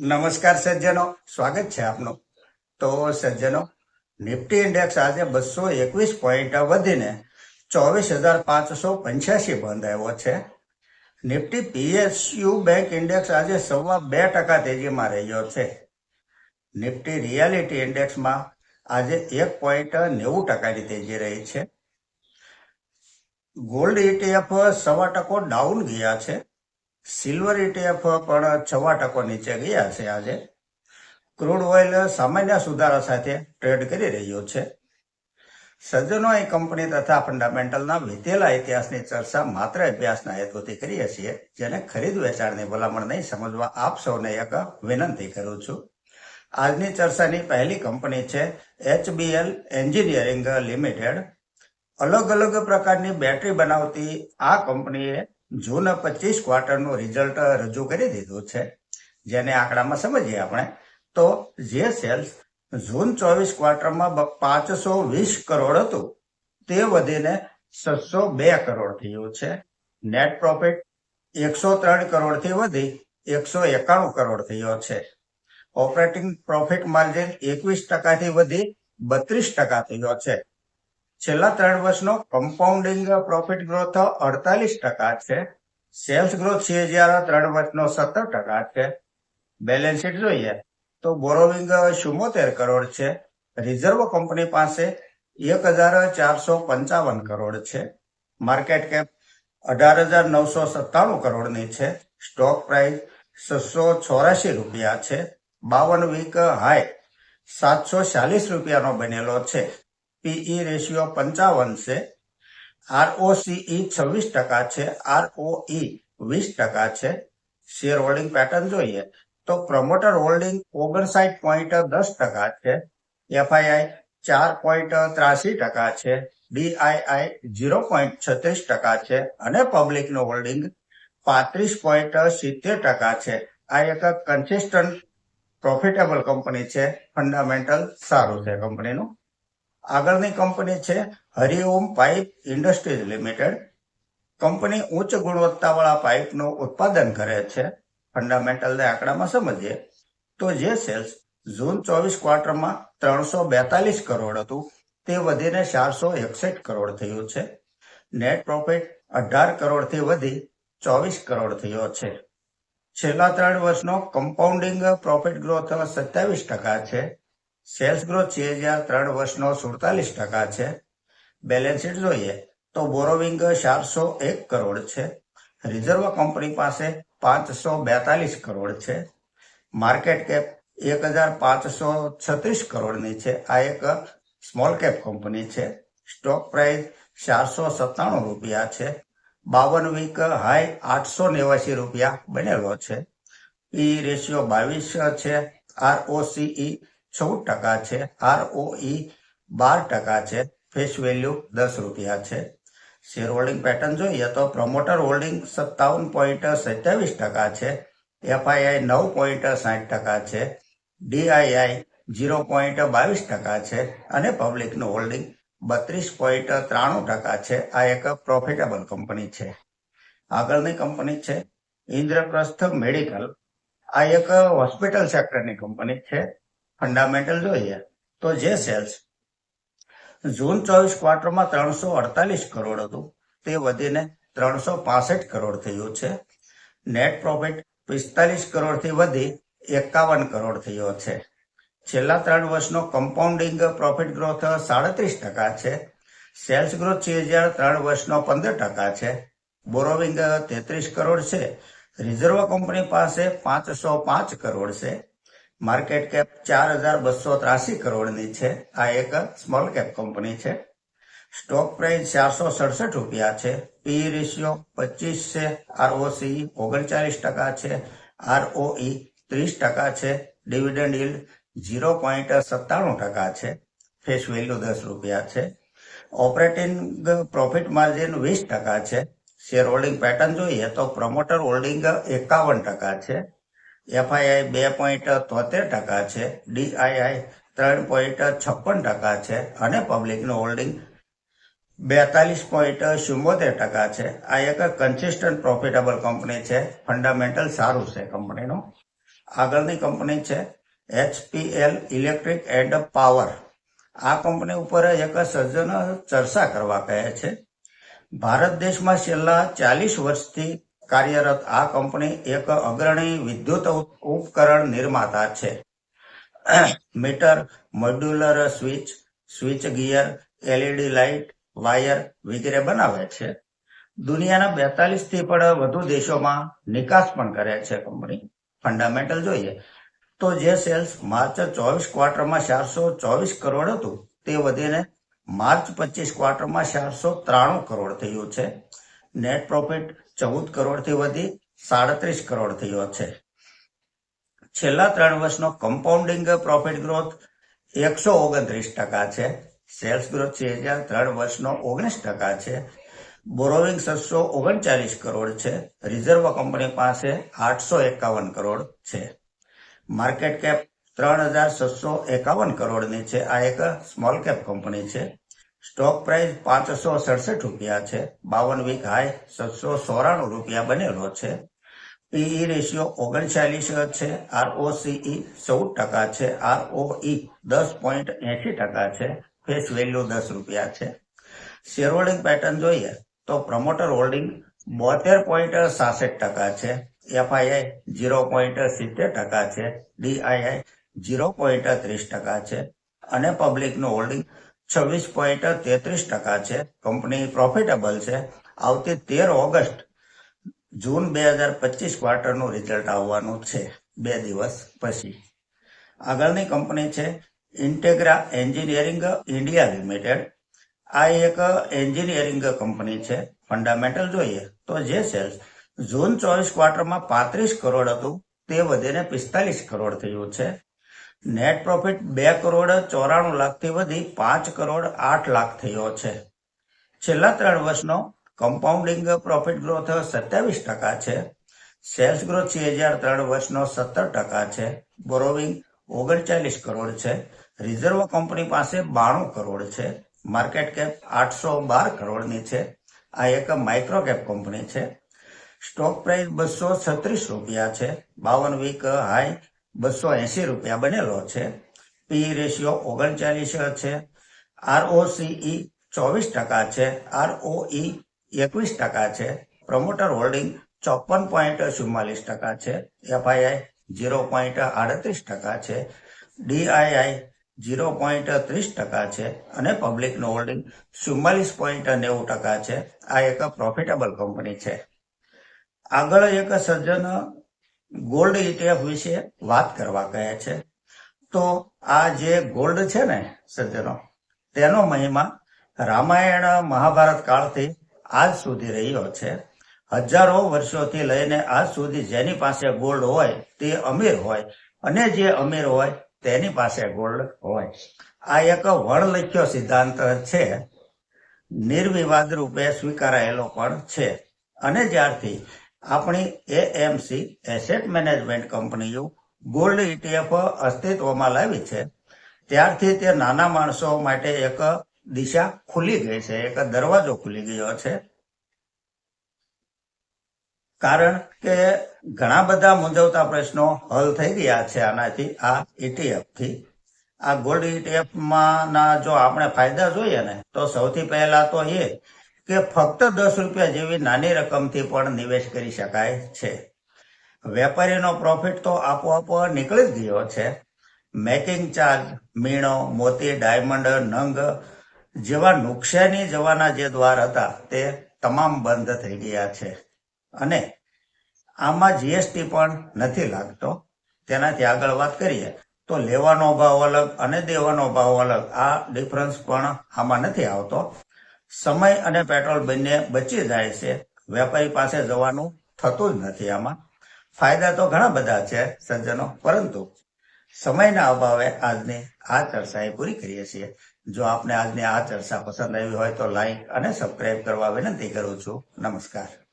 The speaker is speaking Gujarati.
નમસ્કાર સજ્જનો. સ્વાગત છે આપનું. તો સજ્જનો, નિફ્ટી ઇન્ડેક્સ આજે બસો એકવીસ પોઈન્ટ વધીને ચોવીસ હજાર પાંચસો પંચ્યાસી બંધ આવ્યો છે. નિફ્ટી પીએસયુ બેંક ઇન્ડેક્સ આજે સવા બે ટકા તેજીમાં રહ્યો છે. નિફ્ટી રિયાલિટી ઇન્ડેક્સમાં આજે એક પોઈન્ટ નેવું ટકાની તેજી રહી છે. ગોલ્ડ ઇટીએફ સવા ટકો ડાઉન ગયા છે. સિલ્વર ઇટીએફ પણ છવા ટકો નીચે ગયા છે આજે. ક્રૂડ ઓઇલ સામાન્ય સુધારા સાથે ટ્રેડ કરી રહ્યો છે. સજ્જનો એ કંપની તથા ફંડામેન્ટલના વીતેલા ઇતિહાસની ચર્ચા માત્ર અભ્યાસના હેતુથી કરીએ છીએ, જેને ખરીદ વેચાણની ભલામણ નહીં સમજવા આપ સૌને એક વિનંતી કરું છું. આજની ચર્ચાની પહેલી કંપની છે એચબીએલ એન્જિનિયરિંગ લિમિટેડ અલગ અલગ પ્રકારની બેટરી બનાવતી આ કંપનીએ જૂન પચીસ ક્વાર્ટરનું રિઝલ્ટ રજૂ કરી દીધું છે, જેને આંકડામાં સમજીએ આપણે, તો જે સેલ્સ જૂન ચોવીસ ક્વાર્ટરમાં પાંચસો વીસ કરોડ હતું, તે વધીને છસો બે કરોડ થયું છે. નેટ પ્રોફિટ એકસો ત્રણ કરોડથી વધી, એકસો એકાણું કરોડ થયો છે. ઓપરેટિંગ પ્રોફિટ માર્જિન એકવીસ ટકાથી વધી, બત્રીસ ટકા થયો છે. છેલ્લા ત્રણ વર્ષનો કમ્પાઉન્ડિંગ પ્રોફિટ ગ્રોથ અડતાલીસ ટકા છે. સેલ્સ ગ્રોથ છે જ્યારે ત્રણ વર્ષનો સત્તર ટકા છે. બેલેન્સ શીટ જોઈએ તો બોરોવિંગ ચુમ્મોતેર કરોડ છે. રિઝર્વ કંપની પાસે એક હજાર ચારસો પંચાવન કરોડ છે. માર્કેટ કેપ અઢાર હજાર નવસો સત્તાણું કરોડની છે. સ્ટોક પ્રાઇસ છસો ચોરાશી રૂપિયા છે. બાવન વીક હાઈ સાતસો ચાલીસ રૂપિયાનો બનેલો છે. પીઈ રેશિયો પંચાવન છે. આરઓસીઈ છવ્વીસ ટકા છે. આરઓઈ વીસ ટકા છે. શેર હોલ્ડિંગ પેટર્ન જોઈએ તો પ્રમોટર હોલ્ડિંગ ઓગણસાઠ પોઈન્ટ દસ ટકા છે. એફઆઈઆઈ ચાર પોઈન્ટ ત્રાસી ટકા છે. ડીઆઈઆઈ ઝીરો પોઈન્ટ છત્રીસ ટકા છે. અને પબ્લિકનું હોલ્ડિંગ પાંત્રીસ પોઈન્ટ સિત્તેર ટકા છે. આ એક કન્સિસ્ટન્ટ પ્રોફિટેબલ કંપની છે. ફંડામેન્ટલ સારું છે કંપનીનું આગળની કંપની છે Hariom pipe industries limited. Company ઉચ્ચ ગુણવત્તાવાળા પાઇપનું ઉત્પાદન કરે છે, ફંડામેન્ટલને આંકડામાં સમજીએ તો જે સેલ્સ જૂન ચોવીસ ક્વાર્ટરમાં ત્રણસો બેતાલીસ કરોડ હતું, તે વધીને ચારસો એકસઠ કરોડ થયું છે. નેટ પ્રોફિટ અઢાર કરોડથી વધી ચોવીસ કરોડ થયો છે. છેલ્લા ત્રણ વર્ષનો કમ્પાઉન્ડિંગ પ્રોફિટ ગ્રોથ સત્યાવીસ ટકા છે. સેલ્સ ગ્રોથ છે જ્યાં ત્રણ વર્ષનો સુડતાલીસ ટકા છે. બેલેન્સ શીટ જોઈએ તો બોરોવિંગ ચારસો એક કરોડ છે. રિઝર્વ કંપની પાસે પાંચસો બેતાલીસ કરોડ છે. માર્કેટ કેપ એક હજાર પાંચસો છત્રીસ કરોડની છે. આ એક સ્મોલ કેપ કંપની છે. સ્ટોક પ્રાઇસ ચારસો સત્તાણું રૂપિયા છે. બાવન વીક હાઈ આઠસો નેવાસી રૂપિયા બનેલો છે. પી રેશિયો બાવીસ છે. આરઓસીઈ ચૌદ ટકા છે, આરઓઈ બાર ટકા છે, ફેસ વેલ્યુ દસ રૂપિયા છે. શેર હોલ્ડિંગ પેટર્ન જોઈએ તો પ્રમોટર હોલ્ડિંગ સત્તાવન પોઈન્ટ સત્યાવીસ ટકા છે, એફઆઈઆઈ નવ પોઈન્ટ સાઠ ટકા છે, ડીઆઈઆઈ ઝીરો પોઈન્ટ બાવીસ ટકા છે અને પબ્લિકનું હોલ્ડિંગ બત્રીસ પોઈન્ટ ત્રાણું ટકા છે. આ એક પ્રોફિટેબલ કંપની છે. આગળની કંપની છે ઇન્દ્રપ્રસ્થ મેડિકલ. આ એક હોસ્પિટલ સેક્ટરની કંપની છે. ફંડામેન્ટલ જોઈએ તો જે સેલ્સ જૂન ચોવીસ ક્વાર્ટરમાં ત્રણસો અડતાલીસ કરોડ હતું, તે વધીને ત્રણસો પાસઠ કરોડ થયું છે. નેટ પ્રોફિટ પિસ્તાલીસ કરોડથી વધી એકાવન કરોડ થયો છે. છેલ્લા ત્રણ વર્ષનો કમ્પાઉન્ડિંગ પ્રોફિટ ગ્રોથ સાડત્રીસ ટકા છે. સેલ્સ ગ્રોથ છે હજાર ત્રણ વર્ષનો પંદર ટકા છે. બોરોવિંગ તેત્રીસ કરોડ છે. રિઝર્વ કંપની પાસે પાંચસો પાંચ કરોડ છે. માર્કેટ કેપ ચાર હજાર બસો ત્રાસી કરોડની છે. આ એક સ્મોલ કેપ કંપની છે. સ્ટોક પ્રાઇસ ચારસો સડસઠ રૂપિયા છે. પી રેશિયો પચીસ છે. આરઓસી ઓગણચાલીસ ટકા છે. આરઓઈ ત્રીસ ટકા છે. ડિવિડન્ડ ઇલ્ડ ઝીરો પોઈન્ટ સત્તાણું ટકા છે. ફેસ વેલ્યુ દસ રૂપિયા છે. ઓપરેટિંગ પ્રોફિટ માર્જિન વીસ ટકા છે. શેર હોલ્ડિંગ પેટર્ન જોઈએ તો પ્રમોટર હોલ્ડિંગ એકાવન ટકા છે. એફઆઈઆઈ બે પોઈન્ટ તોતેર ટકા છે ડીઆઈઆઈ ત્રણ પોઈન્ટ છપ્પન ટકા છે અને પબ્લિકનું હોલ્ડિંગ બેતાલીસ પોઈન્ટ ચુમ્મોતેર ટકા છે. આ એક કન્સિસ્ટન્ટ પ્રોફિટેબલ કંપની છે ફંડામેન્ટલ સારું છે કંપનીનું આગળની કંપની છે H P L electric and power આ કંપની ઉપર એક સજ્જન ચર્ચા કરવા કહે છે. ભારત દેશમાં છેલ્લા ચાલીસ વર્ષથી કાર્યરત આ કંપની એક અગ્રણી વિદ્યુત ઉપકરણ નિર્માતા છે. Meter, modular switch switch gear, LED light, wire વગેરે બનાવે છે. દુનિયાના બેતાલીસથી પણ વધુ દેશોમાં નિકાસ પણ કરે છે કંપની. ફંડામેન્ટલ જોઈએ તો જે સેલ્સ માર્ચ ચોવીસ ક્વાર્ટરમાં ચારસો ચોવીસ કરોડ હતું, તે વધીને માર્ચ પચીસ ક્વાર્ટરમાં ચારસો ત્રાણું કરોડ થયું છે. નેટ પ્રોફિટ ચૌદ કરોડથી વધી સાડત્રીસ કરોડ થયો છે છેલ્લા ત્રણ વર્ષનો કમ્પાઉન્ડિંગ પ્રોફિટ ગ્રોથ એકસો ઓગણત્રીસ ટકા છે. સેલ્સ ગ્રોથ છે હજાર ત્રણ વર્ષનો ઓગણીસ ટકા છે. બોરોવિંગ સાતસો ઓગણચાલીસ કરોડ છે. રિઝર્વ કંપની પાસે આઠસો એકાવન કરોડ છે. માર્કેટ કેપ ત્રણ હજાર છસો એકાવન કરોડની છે. આ એક સ્મોલ કેપ કંપની છે. સ્ટોક પ્રાઇસ પાંચસો સડસઠ રૂપિયા છે. બાવન વીક હાઈ સાતસો સોરાણું રૂપિયા બનેલો છે. પીઈ રેશિયો ઓગણચાલીસ છે. આરઓસીઈ ચૌદ ટકા છે. આરઓઈ દસ પોઈન્ટ એસી ટકા છે. ફેસ વેલ્યુ દસ રૂપિયા છે. શેર હોલ્ડિંગ પેટર્ન જોઈએ તો પ્રમોટર હોલ્ડિંગ બોતેર પોઈન્ટ સાસઠ ટકા છે. એફઆઈઆઈ ઝીરો પોઈન્ટ સિત્તેર ટકા છે. ડીઆઈઆઈ ઝીરો પોઈન્ટ ત્રીસ ટકા છે. અને પબ્લિકનું હોલ્ડિંગ છવ્વીસ પોઈન્ટ તેત્રીસ ટકા છે. કંપની પ્રોફિટેબલ છે. આવતી તેર ઓગસ્ટ, જૂન બે હજાર પચીસ ક્વાર્ટરનું રિઝલ્ટ આવવાનું છે. બે દિવસ પછી. આગળની કંપની છે ઇન્ટેગ્રા એન્જિનિયરિંગ ઇન્ડિયા લિમિટેડ આ એક એન્જિનિયરિંગ કંપની છે. ફંડામેન્ટલ જોઈએ તો જે સેલ્સ જૂન ચોવીસ ક્વાર્ટરમાં પાંત્રીસ કરોડ હતું, તે વધીને પિસ્તાલીસ કરોડ થયું છે. નેટ પ્રોફિટ બે કરોડ ચોરાણું લાખથી વધી પાંચ કરોડ આઠ લાખ થયો છે. છેલ્લા ત્રણ વર્ષનો કમ્પાઉન્ડિંગ પ્રોફિટ ગ્રોથ સત્યાવીસ ટકા છે. સેલ્સ ગ્રોથ છે હજાર ત્રણ વર્ષનો સત્તર ટકા છે. બોરોવિંગ ઓગણચાલીસ કરોડ છે. રિઝર્વ કંપની પાસે બાણું કરોડ છે. માર્કેટ કેપ આઠસો બાર કરોડની છે. આ એક માઇક્રો કેપ કંપની છે. સ્ટોક પ્રાઇસ બસો છત્રીસ રૂપિયા છે. બાવન વીક હાઈ બસો એસી રૂપિયા બનેલો છે. પી રેશિયો ઓગણચાલીસ છે. આરઓસીઈ ચોવીસ ટકા છે. આરઓઈ એકવીસ ટકા છે. પ્રમોટર હોલ્ડિંગ ચોપન પોઈન્ટ ચુમ્માલીસ ટકા છે. એફઆઈઆઈ ઝીરો પોઈન્ટ આડત્રીસ ટકા છે. ડીઆઈઆઈ ઝીરો પોઈન્ટ ત્રીસ ટકા છે. અને પબ્લિકનું હોલ્ડિંગ ચુમ્માલીસ પોઈન્ટ નેવું ટકા છે. આ એક પ્રોફિટેબલ કંપની છે. આગળ એક સજ્જન ગોલ્ડ ઇટીએફ વિશે વાત કરવા ગયા છે. તો આ જે ગોલ્ડ છે ને સજ્જનો, તેનો મહિમા રામાયણ મહાભારત કાળથી આજ સુધી રહ્યો છે. હજારો વર્ષોથી લઈને આજ સુધી જેની પાસે ગોલ્ડ હોય તે અમીર હોય અને જે અમીર હોય તેની પાસે ગોલ્ડ હોય. આ એક વણલખ્યો સિદ્ધાંત છે. નિર્વિવાદ રૂપે સ્વીકારાયેલો પણ છે. અને જ્યારથી આપણી એએમસી એસેટ મેનેજમેન્ટ કંપનીઓ ગોલ્ડ ઇટીએફ અસ્તિત્વમાં લાવી છે. ત્યારથી તે નાના માણસો માટે એક દિશા ખુલી ગઈ છે, એક દરવાજો ખુલી ગયો છે. કારણ કે ઘણા બધા મૂંઝવતા પ્રશ્નો હલ થઈ ગયા છે આનાથી, આ ઈટીએફથી. આ ગોલ્ડ ETF માં ના જો આપણે ફાયદા જોઈએ ને, તો સૌથી પહેલા તો એ કે ફક્ત દસ રૂપિયા જેવી નાની રકમથી પણ નિવેશ કરી શકાય છે. વેપારીનો પ્રોફિટ તો આપોઆપ નીકળી જ ગયો છે. મેકિંગ ચાર્જ મીણો, મોતી ડાયમંડ નંગ જેવા નુકસાની જવાના જે દ્વાર હતા તે તમામ બંધ થઈ ગયા છે. અને આમાં જીએસટી પણ નથી લાગતો. તેનાથી આગળ વાત કરીએ તો લેવાનો ભાવ અલગ અને દેવાનો ભાવ અલગ. આ ડિફરન્સ પણ આમાં નથી આવતો. સમય અને પેટ્રોલ બંને બચી જાય છે. વેપારી પાસે જવાનું થતું જ નથી આમાં. ફાયદા તો ઘણા બધા છે, સજ્જનો. પરંતુ સમયના અભાવે આજની આ ચર્ચા એ પૂરી કરીએ છીએ. જો આપને આજની આ ચર્ચા પસંદ આવી હોય તો લાઈક અને સબસ્ક્રાઈબ કરવા વિનંતી કરું છું. નમસ્કાર.